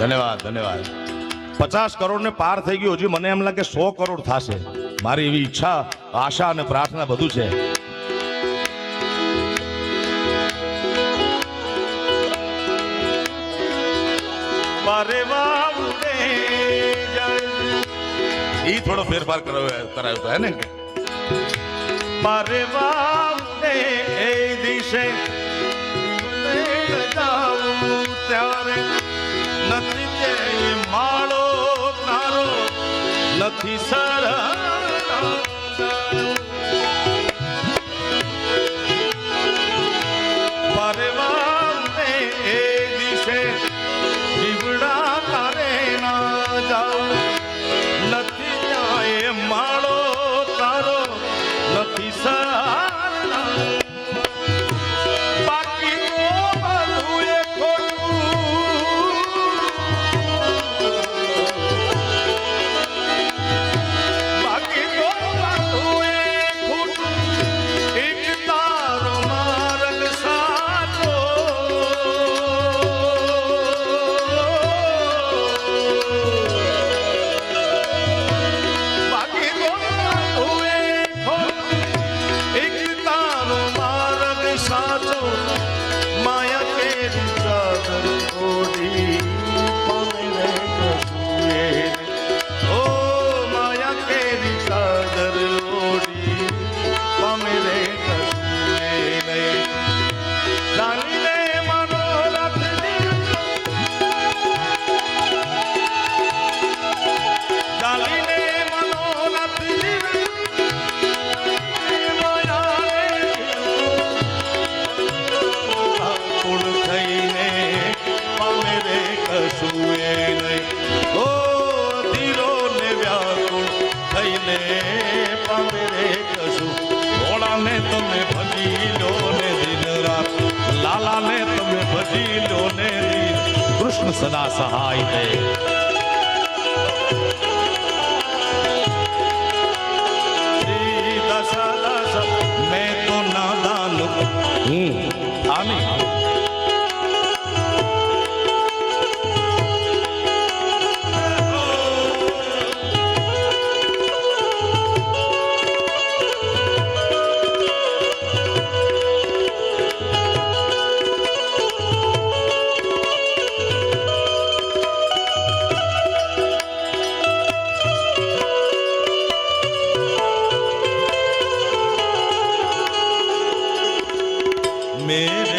ધન્યવાદ ધન્યવાદ. પચાસ કરોડ ને પાર થઈ ગયું હજી મને એમ લાગે સો કરોડ થશે. મારી એવી ઈચ્છા આશા અને પ્રાર્થના બધું છે. એ ઈ થોડો ફેરફાર કરાવ્યો કરાયો તો હે ને? પરવા દિશે નથી સર થઈને પામે રે કશું. ભોળાને તમે ભજી ને ને મેં તો નાદાન હું mais